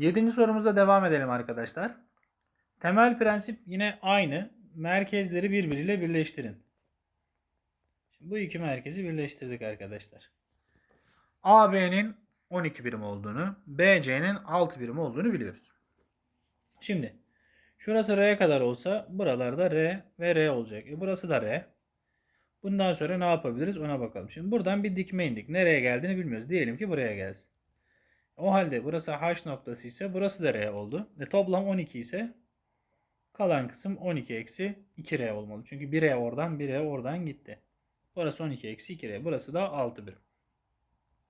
Yedinci sorumuzda devam edelim arkadaşlar. Temel prensip yine aynı. Merkezleri birbiriyle birleştirin. Şimdi bu iki merkezi birleştirdik arkadaşlar. AB'nin 12 birim olduğunu, BC'nin 6 birim olduğunu biliyoruz. Şimdi şurası R'ye kadar olsa buralarda R ve R olacak. E burası da R. Bundan sonra ne yapabiliriz ona bakalım. Şimdi buradan bir dikme indik. Nereye geldiğini bilmiyoruz. Diyelim ki buraya gelsin. O halde burası H noktası ise burası da R oldu. E toplam 12 ise kalan kısım 12 eksi 2R olmalı. Çünkü 1R oradan 1R oradan gitti. Burası 12 eksi 2R. Burası da 6 birim.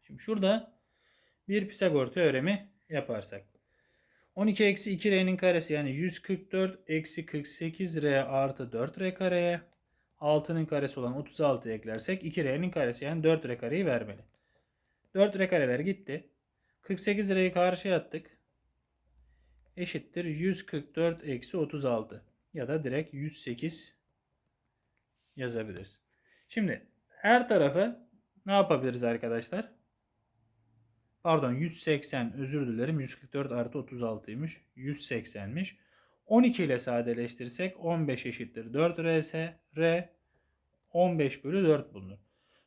Şimdi şurada bir Pisagor teoremi yaparsak. 12 eksi 2R'nin karesi yani 144 eksi 48R artı 4R kareye 6'nın karesi olan 36 eklersek 2R'nin karesi yani 4R kareyi vermeli. 4R kareler gitti. 48 lirayı karşıya attık. Eşittir 144 eksi 36 ya da direkt 108 yazabiliriz. Şimdi her tarafa ne yapabiliriz arkadaşlar? Pardon 180 özür dilerim 144 artı 36'ymış 180'miş. 12 ile sadeleştirsek 15 eşittir 4 R ise R 15 bölü 4 bulunur.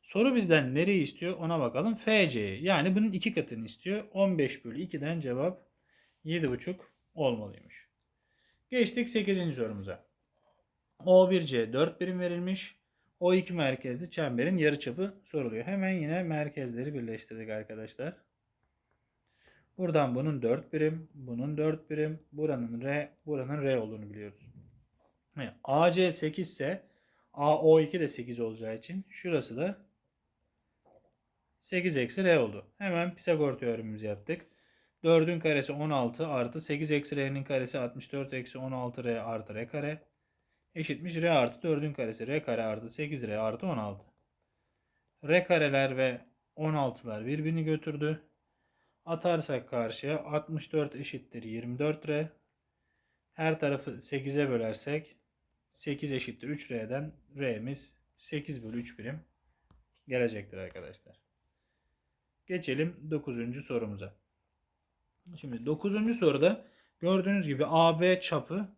Soru bizden nereyi istiyor ona bakalım. FC'yi yani bunun iki katını istiyor. 15 bölü 2'den cevap 7,5 olmalıymış. Geçtik 8. sorumuza. O1C 4 birim verilmiş. O2 merkezli çemberin yarıçapı soruluyor. Hemen yine merkezleri birleştirdik arkadaşlar. Buradan bunun 4 birim, bunun 4 birim, buranın R, buranın R olduğunu biliyoruz. AC 8 ise AO2 de 8 olacağı için şurası da 8 eksi R oldu. Hemen Pisagor teoremimizi yaptık. 4'ün karesi 16 artı 8 eksi R'nin karesi 64 eksi 16 R artı R kare eşitmiş R artı 4'ün karesi R kare artı 8 R artı 16. R kareler ve 16'lar birbirini götürdü. Atarsak karşıya 64 eşittir 24 R. Her tarafı 8'e bölersek 8 eşittir 3 R'den R'miz 8 bölü 3 birim gelecektir arkadaşlar. Geçelim 9. sorumuza. Şimdi 9. soruda gördüğünüz gibi AB çapı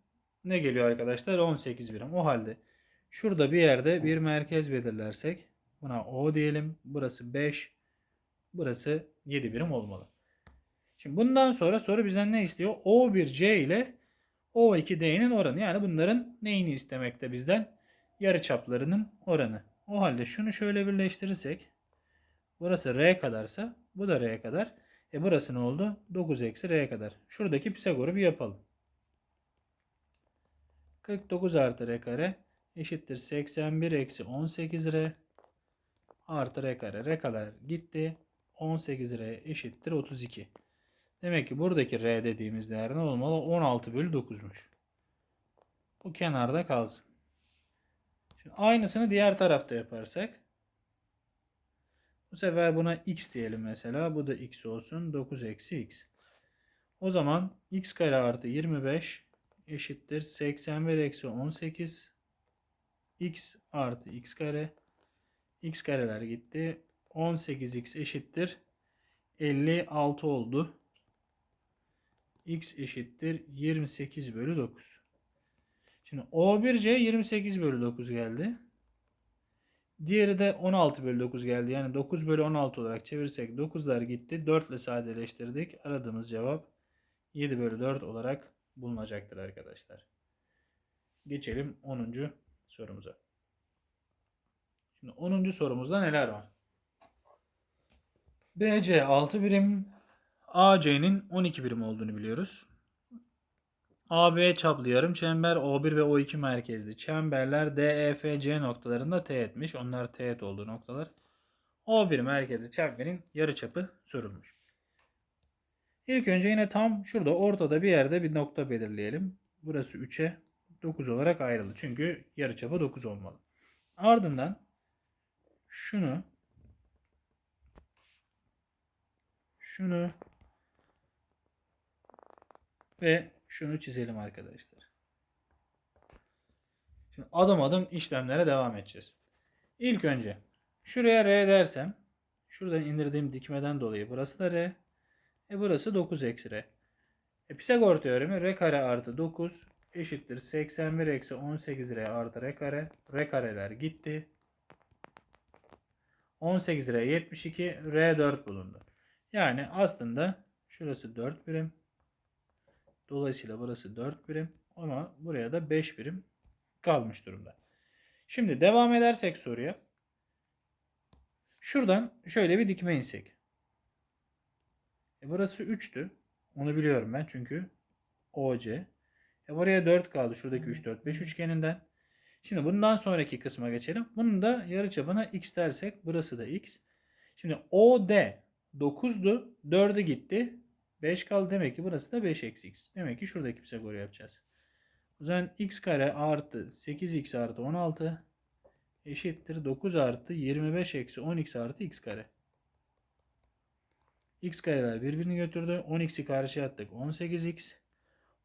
ne geliyor arkadaşlar? 18 birim. O halde şurada bir yerde bir merkez belirlersek buna O diyelim. Burası 5. Burası 7 birim olmalı. Şimdi bundan sonra soru bizden ne istiyor? O1C ile O2D'nin oranı. Yani bunların neyini istemekte bizden? Yarıçaplarının oranı. O halde şunu şöyle birleştirirsek Burası R kadarsa bu da R kadar. E burası ne oldu? 9 eksi R kadar. Şuradaki Pisagor'u bir yapalım. 49 artı R kare eşittir 81 eksi 18 R artı R kare. R kadar gitti. 18 R eşittir 32. Demek ki buradaki R dediğimiz değer ne olmalı? 16 bölü 9'muş. Bu kenarda kalsın. Şimdi aynısını diğer tarafta yaparsak bu sefer buna x diyelim mesela. Bu da x olsun. 9 eksi x. O zaman x kare artı 25 eşittir. 81 eksi 18 x artı x kare. x kareler gitti. 18x eşittir. 56 oldu. x eşittir. 28 bölü 9. Şimdi O1C 28 bölü 9 geldi. Diğeri de 16 bölü 9 geldi. Yani 9 bölü 16 olarak çevirirsek 9'lar gitti. 4 ile sadeleştirdik. Aradığımız cevap 7 bölü 4 olarak bulunacaktır arkadaşlar. Geçelim 10. sorumuza. Şimdi 10. sorumuzda neler var? BC 6 birim, AC'nin 12 birim olduğunu biliyoruz. AB çaplı yarım çember O1 ve O2 merkezli çemberler DEFC noktalarında teğetmiş. Onlar teğet olduğu noktalar. O1 merkezli çemberin yarıçapı sorulmuş. İlk önce yine tam şurada ortada bir yerde bir nokta belirleyelim. Burası 3'e 9 olarak ayrıldı. Çünkü yarıçapı 9 olmalı. Ardından şunu şunu ve şunu çizelim arkadaşlar. Şimdi adım adım işlemlere devam edeceğiz. İlk önce şuraya R dersem şuradan indirdiğim dikmeden dolayı burası da R. E burası 9 eksi R. E, Pisagor teoremi r kare artı 9 eşittir 81 eksi 18r artı r kare. R kareler gitti. 18r 72 r 4 bulundu. Yani aslında şurası 4 birim. Dolayısıyla burası 4 birim ama buraya da 5 birim kalmış durumda. Şimdi devam edersek soruya. Şuradan şöyle bir dikme insek. E burası 3'tü. Onu biliyorum ben çünkü OC. E buraya 4 kaldı. Şuradaki 3, 4, 5 üçgeninden. Şimdi bundan sonraki kısma geçelim. Bunun da yarıçapına x dersek burası da x. Şimdi OD 9'du. 4'ü gitti. 5 kaldı. Demek ki burası da 5 eksi x. Demek ki şuradaki Pisagor'u yapacağız. O zaman x kare artı 8x artı 16 eşittir 9 artı 25 eksi 10x artı x kare. x kareler birbirini götürdü. 10x'i karşıya attık. 18x.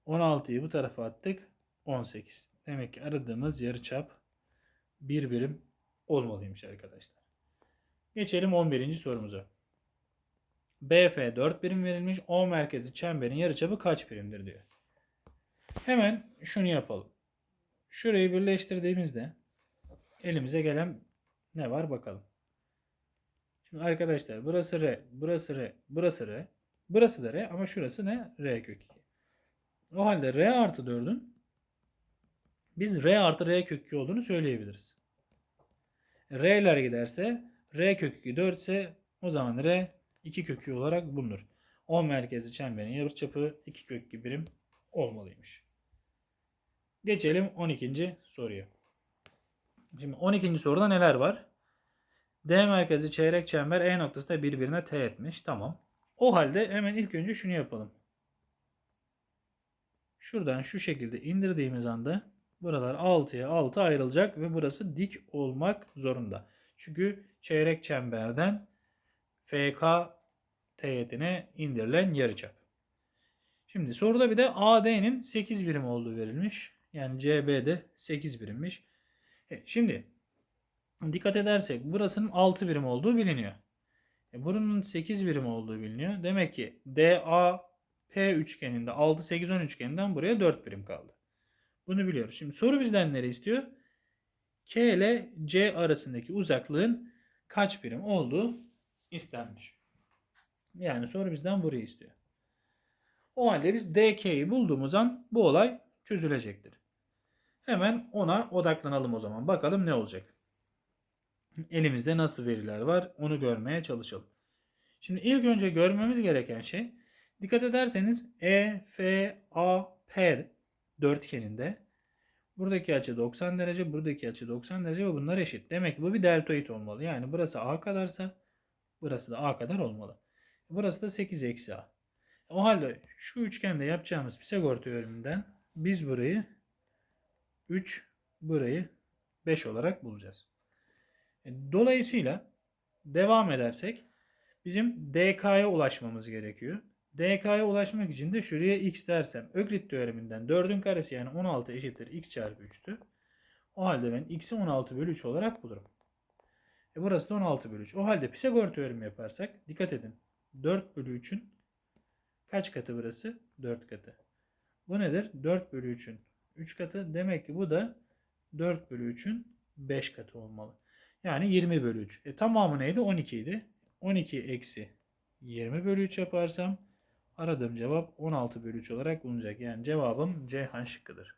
16'yı bu tarafa attık. 18. Demek ki aradığımız yarıçap bir birim olmalıymış arkadaşlar. Geçelim 11. sorumuza. BF 4 birim verilmiş. O merkezi çemberin yarıçapı kaç birimdir diyor. Hemen şunu yapalım. Şurayı birleştirdiğimizde elimize gelen ne var bakalım. Şimdi arkadaşlar burası R, burası R, burası R. Burası da R ama şurası ne? R kök 2. O halde R artı 4'ün biz R artı R kök 2 olduğunu söyleyebiliriz. R'ler giderse R kök 2 4 ise o zaman R 2 kök 2 olarak bulunur. O merkezli çemberin yarıçapı 2 kök 2 birim olmalıymış. Geçelim 12. soruya. Şimdi 12. soruda neler var? D merkezi çeyrek çember E noktası da birbirine T etmiş. Tamam. O halde hemen ilk önce şunu yapalım. Şuradan şu şekilde indirdiğimiz anda buralar 6'ya 6 ayrılacak ve burası dik olmak zorunda. Çünkü çeyrek çemberden FK teğetine indirilen yarıçap. Şimdi soruda bir de AD'nin 8 birim olduğu verilmiş. Yani CB'de 8 birimmiş. E, şimdi dikkat edersek burasının 6 birim olduğu biliniyor. E, buranın 8 birim olduğu biliniyor. Demek ki DA P üçgeninde 6 8 10 üçgeninden buraya 4 birim kaldı. Bunu biliyoruz. Şimdi soru bizden ne istiyor? K ile C arasındaki uzaklığın kaç birim olduğu istenmiş. Yani soru bizden burayı istiyor. O halde biz DK'yi bulduğumuz an bu olay çözülecektir. Hemen ona odaklanalım o zaman. Bakalım ne olacak. Elimizde nasıl veriler var onu görmeye çalışalım. Şimdi ilk önce görmemiz gereken şey dikkat ederseniz E, F, A, P dörtgeninde buradaki açı 90 derece, buradaki açı 90 derece ve bunlar eşit. Demek ki bu bir deltoid olmalı. Yani burası A kadarsa burası da A kadar olmalı. Burası da 8 eksi A. O halde şu üçgende yapacağımız Pisagor teoreminden biz burayı 3, burayı 5 olarak bulacağız. E, Dolayısıyla devam edersek bizim DK'ya ulaşmamız gerekiyor. DK'ya ulaşmak için de şuraya x dersem Öklit teoreminden 4'ün karesi yani 16 eşittir x çarpı 3'tü. O halde ben x'i 16 bölü 3 olarak bulurum. E burası da 16 bölü 3. O halde Pisagor teoremi yaparsak dikkat edin. 4 bölü 3'ün kaç katı burası? 4 katı. Bu nedir? 4 bölü 3'ün 3 katı. Demek ki bu da 4 bölü 3'ün 5 katı olmalı. Yani 20 bölü 3. E, tamamı neydi? 12 idi. 12 eksi 20 bölü 3 yaparsam aradığım cevap 16 bölü 3 olarak bulunacak. Yani cevabım C şıkkıdır.